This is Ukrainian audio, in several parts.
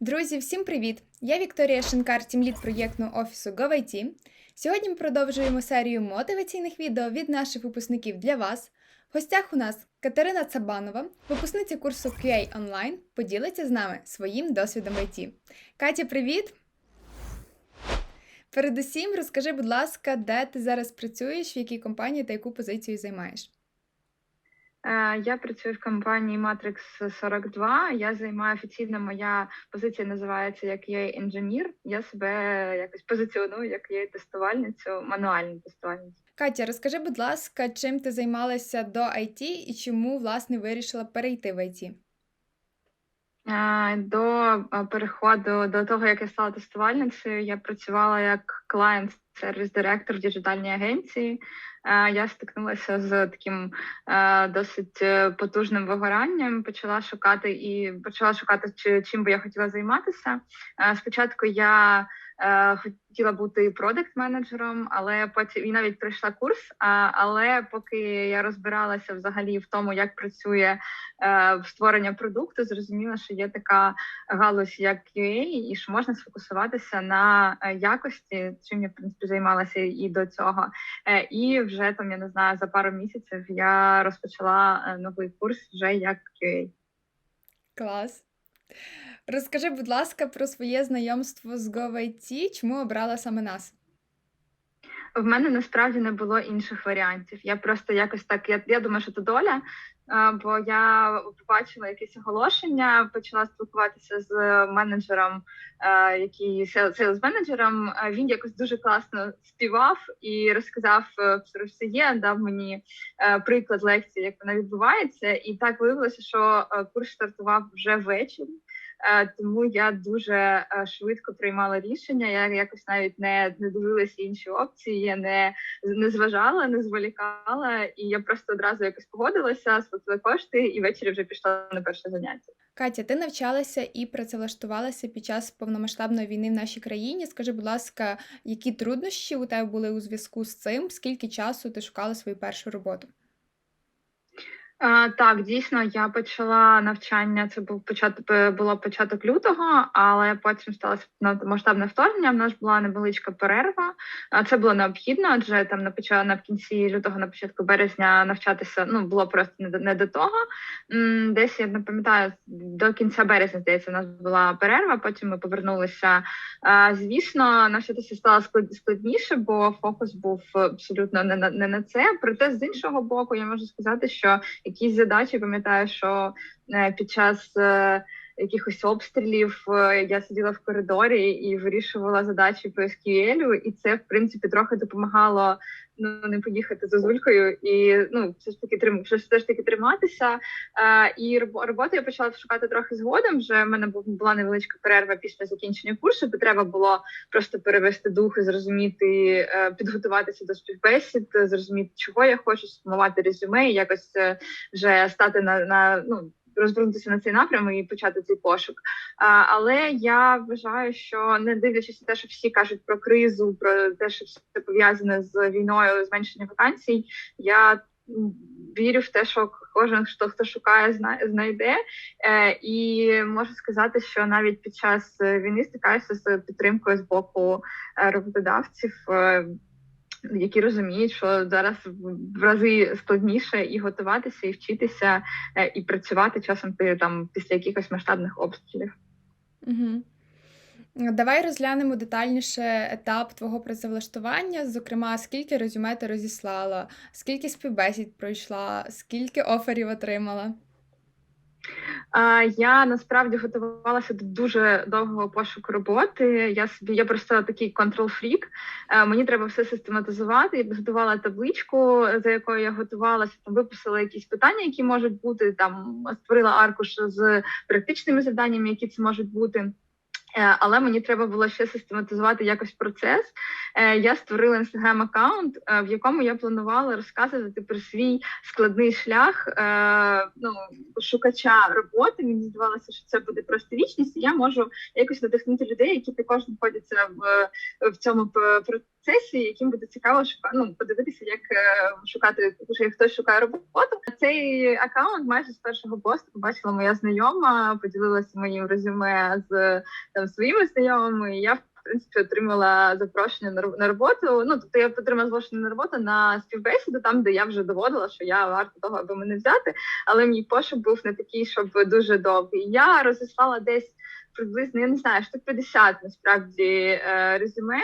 Друзі, всім привіт! Я Вікторія Шинкар, тімлід проєктного офісу GoIT. Сьогодні ми продовжуємо серію мотиваційних відео від наших випускників для вас. В гостях у нас Катерина Цабанова, випускниця курсу QA Online, поділиться з нами своїм досвідом в IT. Катя, привіт! Передусім, розкажи, будь ласка, де ти зараз працюєш, в якій компанії та яку позицію займаєш? Е, Я працюю в компанії Matrix 42. Я займаю офіційно моя позиція називається як я інженір. Я себе якось позиціоную як я тестувальницю, мануальну тестувальницю. Катя, розкажи, будь ласка, чим ти займалася до IT і чому власне вирішила перейти в IT? Е, До е, переходу до того, як я стала тестувальницею, я працювала як клієнт сервіс директор в діджитальній агенції. Я стикнулася з таким досить е, потужним вигоранням. Почала шукати і почала шукати, чи чим би я хотіла займатися. Спочатку я хотіла бути продакт-менеджером, але потім і навіть пройшла курс. А, але поки я розбиралася взагалі в тому, як працює е, створення продукту, зрозуміла, що є така галузь, як QA, і що можна сфокусуватися на е, якості, чим я в принципі займалася і до цього. Е, І вже там я не знаю за пару місяців я розпочала е, новий курс вже як QA. Клас. Розкажи, будь ласка, про своє знайомство з GoIT, чому обрала саме нас? В мене насправді не було інших варіантів. Я просто якось так. Я я думаю, що це доля. Бо я побачила якесь оголошення, почала спілкуватися з менеджером, який сейлс менеджером. Він якось дуже класно співав і розказав е, про все є. Дав мені е, приклад лекції, як вона відбувається, і так виявилося, що е, курс стартував вже ввечері. Е, Тому я дуже е, швидко приймала рішення. Я якось навіть не, не дивилася інші опції, я не, не зважала, не зволікала, і я просто одразу якось погодилася, сплатила кошти, і ввечері вже пішла на перше заняття. Катя, ти навчалася і працевлаштувалася під час повномасштабної війни в нашій країні. Скажи, будь ласка, які труднощі у тебе були у зв'язку з цим? Скільки часу ти шукала свою першу роботу? Так, дійсно, я почала навчання. Це був початок е, було початок лютого, але потім сталося масштабне вторгнення. В нас була невеличка перерва. Це було необхідно, адже там на на кінці лютого, на початку березня навчатися ну було просто не до того. Десь я не пам'ятаю до кінця березня. Здається, у нас була перерва. Потім ми повернулися. Звісно, навчатися стало склад- складніше, бо фокус був абсолютно не на не на це. Проте з іншого боку, я можу сказати, що якісь задачі. Пам'ятаю, що е, під час е, якихось обстрілів е, я сиділа в коридорі і вирішувала задачі по SQL, і це в принципі трохи допомагало ну не поїхати за зулькою і ну все ж таки трим все ж таки триматися. Е, і робо- роботу я почала шукати трохи згодом. Вже в мене була невеличка перерва після закінчення курсу, бо треба було просто перевести дух і зрозуміти, е, підготуватися до співбесід, зрозуміти, чого я хочу, сформувати резюме і якось е, вже стати на, на ну. Розвернутися на цей напрям і почати цей пошук. Але я вважаю, що не дивлячись на те, що всі кажуть про кризу, про те, що все пов'язане з війною, зменшення вакансій, я вірю в те, що кожен хто хто шукає, зна- знайде. Е, і можу сказати, що навіть під час е, війни стикаюся з підтримкою з боку е, роботодавців. Які розуміють, що зараз в- рази складніше і готуватися, і вчитися, е, і працювати часом там після якихось масштабних обстрілів. Угу. Давай розглянемо детальніше етап твого працевлаштування. Зокрема, скільки резюме ти розіслала, скільки співбесід пройшла, скільки оферів отримала. Я насправді готувалася до дуже довгого пошуку роботи. Я собі я просто такий контрол-фрік. Е, Мені треба все систематизувати. Я готувала табличку, за якою я готувалася. Там виписала якісь питання, які можуть бути. Там створила аркуш з практичними завданнями, які це можуть бути. Е, Але мені треба було ще систематизувати якось процес. Е, Я створила інстаграм-аккаунт, е, в якому я планувала розказувати про свій складний шлях ну, шукача роботи. Мені здавалося, що це буде просто вічність, і я можу якось надихнути людей, які також знаходяться в, в цьому п- процесі, яким буде цікаво шукати, ну, подивитися, як е, шукати, як хтось шукає роботу. Цей аккаунт майже з першого посту побачила моя знайома, поділилася моїм резюме з там своїми знайомими. і Я в принципі отримала запрошення на роботу. Ну тобто я отримала запрошення на роботу на співбесіду, там де я вже доводила, що я варта того, аби мене взяти. Але мій пошук був не такий, щоб дуже довгий. Я розіслала десь приблизно, я не знаю, штук 50 насправді е, резюме.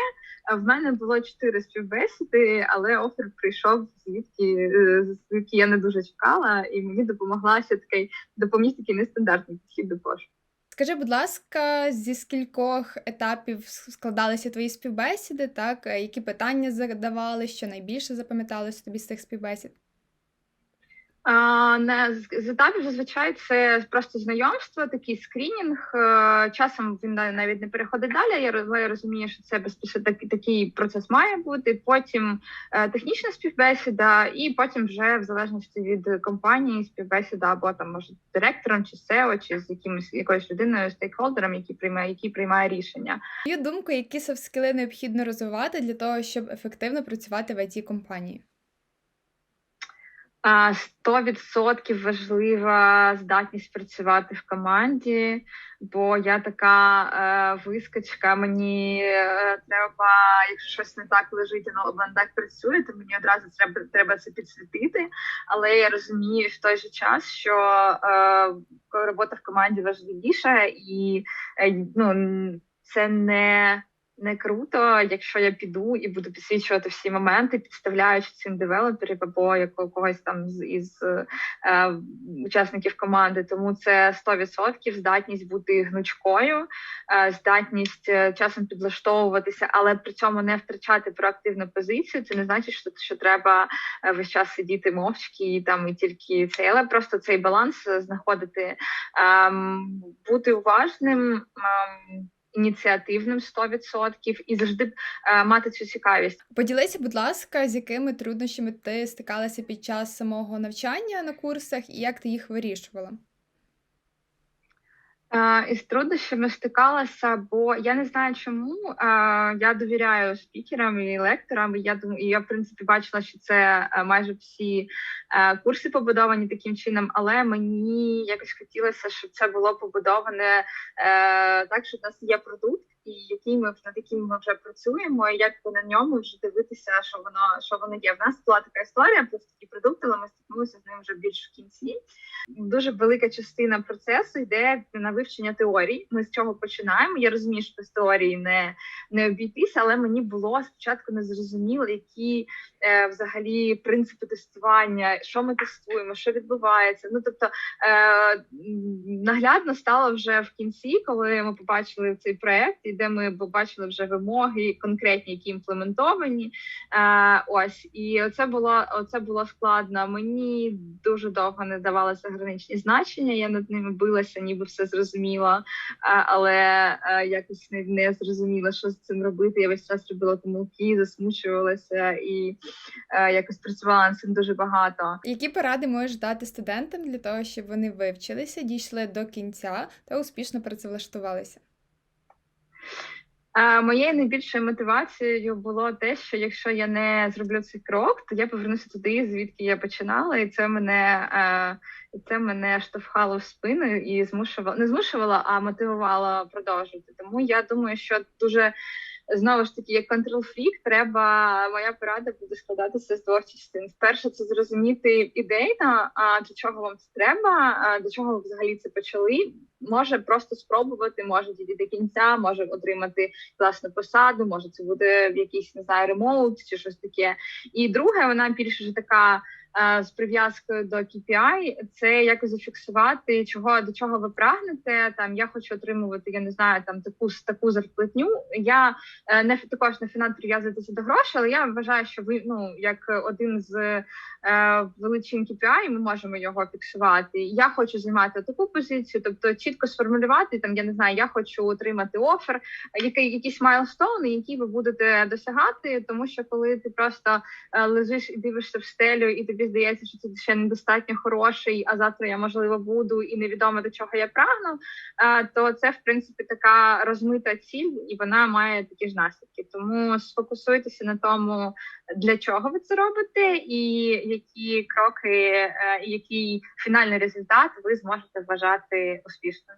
А В мене було чотири співбесіди, але офер прийшов звідки е, звідки я не дуже чекала, і мені допомогла ще такий допоміг такий нестандартний підхід до пошуку. Скажи, будь ласка, зі скількох етапів складалися твої співбесіди, так? Е, Які питання задавали, що найбільше запам'яталося тобі з цих співбесід? А, не з етапів зазвичай це просто знайомство, такий скрінінг. Е, Часом він навіть не переходить далі. Я розумію, що це безпосередньо такий, такий процес має бути. Потім е, технічна співбесіда, і потім вже в залежності від компанії співбесіда або там може директором чи SEO, чи з якимось якоюсь людиною, стейкхолдером, який приймає, який приймає рішення. На думку, які софт-скіли необхідно розвивати для того, щоб ефективно працювати в it компанії 100% важлива здатність працювати в команді, бо я така е, вискочка. Мені е, треба, якщо щось не так лежить, або не так працює, то мені одразу треба, треба це підсвітити. Але я розумію в той же час, що е, робота в команді важливіша, і е, ну, це не не круто, якщо я піду і буду підсвічувати всі моменти, підставляючи цим девелоперів або якого- когось там з із е, учасників команди. Тому це 100% здатність бути гнучкою, е, здатність е, часом підлаштовуватися, але при цьому не втрачати проактивну позицію. Це не значить, що, що треба е, весь час сидіти мовчки і там і тільки цей, але просто цей баланс е, знаходити, ем, бути уважним. Ем, ініціативним 100% і завжди е, мати цю цікавість. Поділися, будь ласка, з якими труднощами ти стикалася під час самого навчання на курсах і як ти їх вирішувала? Із труднощами стикалася, бо я не знаю чому. Я довіряю спікерам і лекторам. І я думаю, і я в принципі бачила, що це е, майже всі е, курси побудовані таким чином, але мені якось хотілося, щоб це було побудоване е, так, що в нас є продукт. Який ми над яким ми вже працюємо, і як на ньому вже дивитися, що воно що воно є. В нас була така історія про такий продукт, але ми стикнулися з ним вже більш в кінці. Дуже велика частина процесу йде на вивчення теорій. Ми з чого починаємо. Я розумію, що без теорії не не обійтися, але мені було спочатку не зрозуміло, які е, взагалі принципи тестування, що ми тестуємо, що відбувається. Ну тобто е, наглядно стало вже в кінці, коли ми побачили цей проект, і де ми побачили вже вимоги конкретні, які імплементовані. Е, ось і це було це було складно. Мені дуже довго не давалося граничні значення. Я над ними билася, ніби все зрозуміла, е, але е, якось не, не зрозуміла, що з цим робити. Я весь час робила помилки, засмучувалася і е, якось працювала над цим дуже багато. Які поради можеш дати студентам для того, щоб вони вивчилися, дійшли до кінця та успішно працевлаштувалися? Е, Моєю найбільшою мотивацією було те, що якщо я не зроблю цей крок, то я повернуся туди, звідки я починала, і це мене е, і це мене штовхало в спину і змушувало не змушувало, а мотивувало продовжувати. Тому я думаю, що дуже знову ж таки, як контрол-фрік, треба моя порада буде складатися з двох частин. Перше, це зрозуміти ідейно, а до чого вам це треба, а до чого ви взагалі це почали. Може просто спробувати, може дійти до кінця, може отримати класну посаду, може це буде в якийсь не знаю, ремоут чи щось таке. І друге, вона більше ж така з прив'язкою до KPI, це якось зафіксувати, чого до чого ви прагнете. Там я хочу отримувати, я не знаю, там таку таку зарплатню. Я е, не також не фінанс прив'язуватися до грошей, але я вважаю, що ви ну як один з е, величин KPI, ми можемо його фіксувати. Я хочу займати таку позицію, тобто чітко сформулювати там. Я не знаю, я хочу отримати офер, який якісь майлстоуни, які ви будете досягати, тому що коли ти просто е, лежиш і дивишся в стелю, і тобі тобі здається, що це ще недостатньо хороший, а завтра я можливо буду і невідомо до чого я прагну, е, то це в принципі така розмита ціль, і вона має такі ж наслідки. Тому сфокусуйтеся на тому, для чого ви це робите, і які кроки, е, і який фінальний результат ви зможете вважати успішним.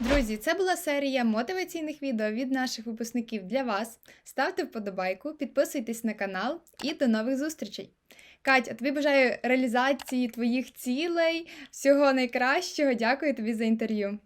Друзі, це була серія мотиваційних відео від наших випускників для вас. Ставте вподобайку, підписуйтесь на канал і до нових зустрічей. Катя, тобі бажаю реалізації твоїх цілей, всього найкращого. Дякую тобі за інтерв'ю.